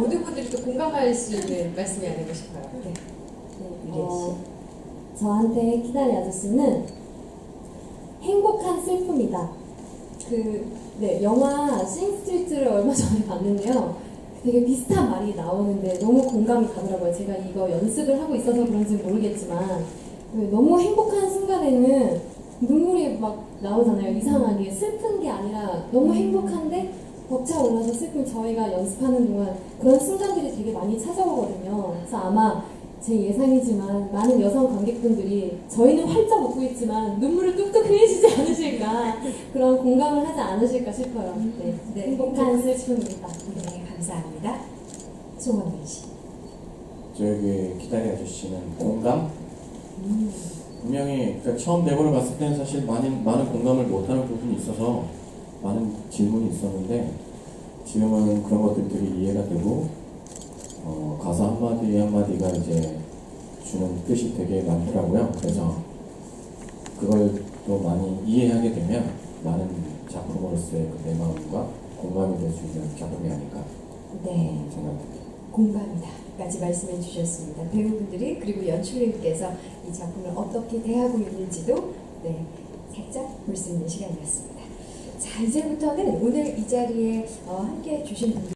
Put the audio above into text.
모든 분들이 또 공감할 수 있는 말씀이 아닐까 싶어요. 네. 유리아 어, 저한테 키다리 아저씨는 행복한 슬픔이다. 그, 네, 영화 싱스트리트를 얼마 전에 봤는데요. 되게 비슷한 말이 나오는데 너무 공감이 가더라고요. 제가 이거 연습을 하고 있어서 그런지 모르겠지만 그 너무 행복한 순간에는 눈물이 막 나오잖아요. 이상하게 슬픈 게 아니라 너무 행복한데 벅차올라서 슬픈 저희가 연습하는 동안 그런 순간들이 되게 많이 찾아오거든요. 그래서 아마 제 예상이지만 많은 여성 관객분들이 저희는 활짝 웃고 있지만 눈물을 뚝뚝 흘리시지 않으실까 그런 공감을 하지 않으실까 싶어요. 네, 네. 행복한 슬픔입니다. 네, 감사합니다. 송원근 씨. 저에게 기다리 아저씨는 공감? 음, 분명히 그러니까 처음 대본을 봤을 때는 사실 많은 많은 공감을 못하는 부분이 있어서 많은 질문이 있었는데 지금은 그런 것들이 이해가 되고 어, 가사 한마디 한마디가 이제 주는 뜻이 되게 많더라고요. 그래서 그걸 또 많이 이해하게 되면 많은 작품으로서의 그내 마음과 공감이 될 수 있는 작품이 아닐까 네, 생각합니다. 공감이다까지 말씀해 주셨습니다. 배우분들이 그리고 연출님께서 이 작품을 어떻게 대하고 있는지도 네, 살짝 볼 수 있는 시간이었습니다. 자, 이제부터는 오늘 이 자리에 어, 함께 해주신 분들